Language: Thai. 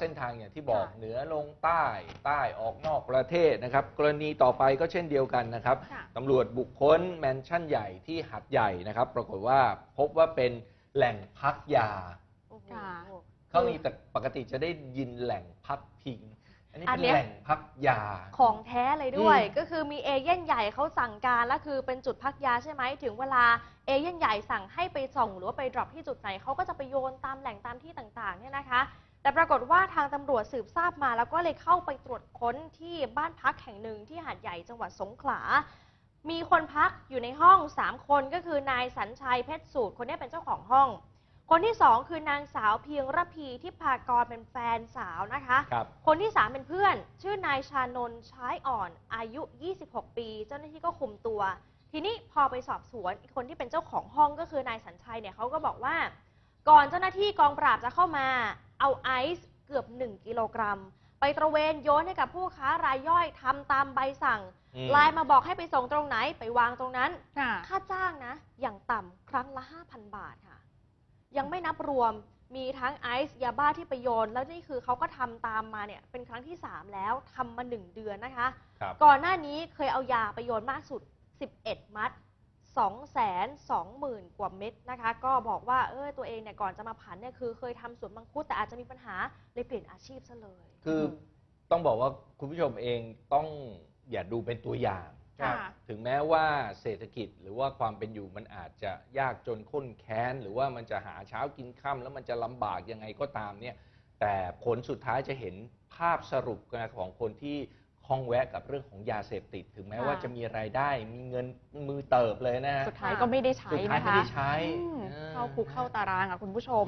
เส้นทางอย่างที่บอกค่ะเหนือลงใต้ใต้ออกนอกประเทศนะครับ กรณีต่อไปก็เช่นเดียวกันนะครับค่ะตำรวจบุคคลแมนชั่นใหญ่ที่หัดใหญ่นะครับ ปรากฏว่าพบว่าเป็นแหล่งพักยาโอ้โหค่ะเขามีแต่ปกติจะได้ยินแหล่งพักพิง อันนี้อัเป็นนเนี้ยแหล่งพักยาของแท้เลยด้วยอืมก็คือมีเอเย่นใหญ่เขาสั่งการแล้วคือเป็นจุดพักยาใช่ไหมถึงเวลาเอเย่นใหญ่สั่งให้ไปส่งหรือว่าไปดรอปที่จุดไหนเขาก็จะไปโยนตามแหล่งตามที่ต่างๆเนี่ยนะคะ แต่ปรากฏว่าทางตำรวจสืบทราบมา แล้วก็เลยเข้าไปตรวจค้นที่บ้านพักแห่งหนึ่งที่หาดใหญ่จังหวัดสงขลา มีคนพักอยู่ในห้อง 3 คนก็คือนายสัญชัยเพชรสูตรคนนี้เป็นเจ้าของห้อง คนที่สองคือนางสาวเพียงระพีที่พากรเป็นแฟนสาวนะคะครับคนที่ 3 เป็นเพื่อน ชื่อนายชานนท์ช้ายอ่อนอายุ 26 ปี เจ้าหน้าที่ก็คุมตัว ทีนี้พอไปสอบสวนอีกคนที่เป็นเจ้าของห้องก็คือนายสัญชัยเนี่ยเขาก็บอกว่าก่อนเจ้าหน้าที่กองปราบจะเข้ามา เอาไอซ์ เกือบ 1 กิโลกรัม ไปตระเวนโยนให้กับผู้ค้ารายย่อยทำตามใบสั่ง อืม ไลน์มาบอกให้ไปส่งตรงไหนไปวางตรงนั้น ค่ะ ค่าจ้างนะ อย่างต่ำครั้งละ 5,000 บาทค่ะ ยังไม่นับรวมมีทั้งไอซ์ยาบ้าที่ไปโยน แล้วนี่คือเขาก็ทำตามมาเนี่ย เป็นครั้งที่ 3 แล้วทำมา 1 เดือนนะคะ ครับ ก่อนหน้านี้เคยเอายาไปโยนมากสุด 11 มัด 2 2 0 0 0 0 กว่าเม็ดนะคะ ก็บอกว่าเออตัวเองเนี่ยก่อนจะมาผันเนี่ยคือเคยทำสวนมังคุดแต่อาจจะมีปัญหาเลยเปลี่ยนอาชีพซะเลยคือต้องบอกว่าคุณผู้ชมเองต้องอย่าดูเป็นตัวอย่าง ค่ะ ถึงแม้ว่าเศรษฐกิจหรือว่าความเป็นอยู่มันอาจจะยากจนข้นแค้น หรือว่ามันจะหาเช้ากินค่ำแล้วมันจะลำบากยังไงก็ตามเนี่ยแต่ผลสุดท้ายจะเห็นภาพสรุปนะของคนที่ คล้องแวะกับเรื่องของยาเสพติด ถึงแม้ค่ะว่าจะมีรายได้มีเงินมือเติบเลยนะฮะสุดท้ายก็ไม่ได้ใช้สุดท้ายนะไม่คะได้ใช้อืมออเข้าคุกเข้าตารางอะคุณผู้ชม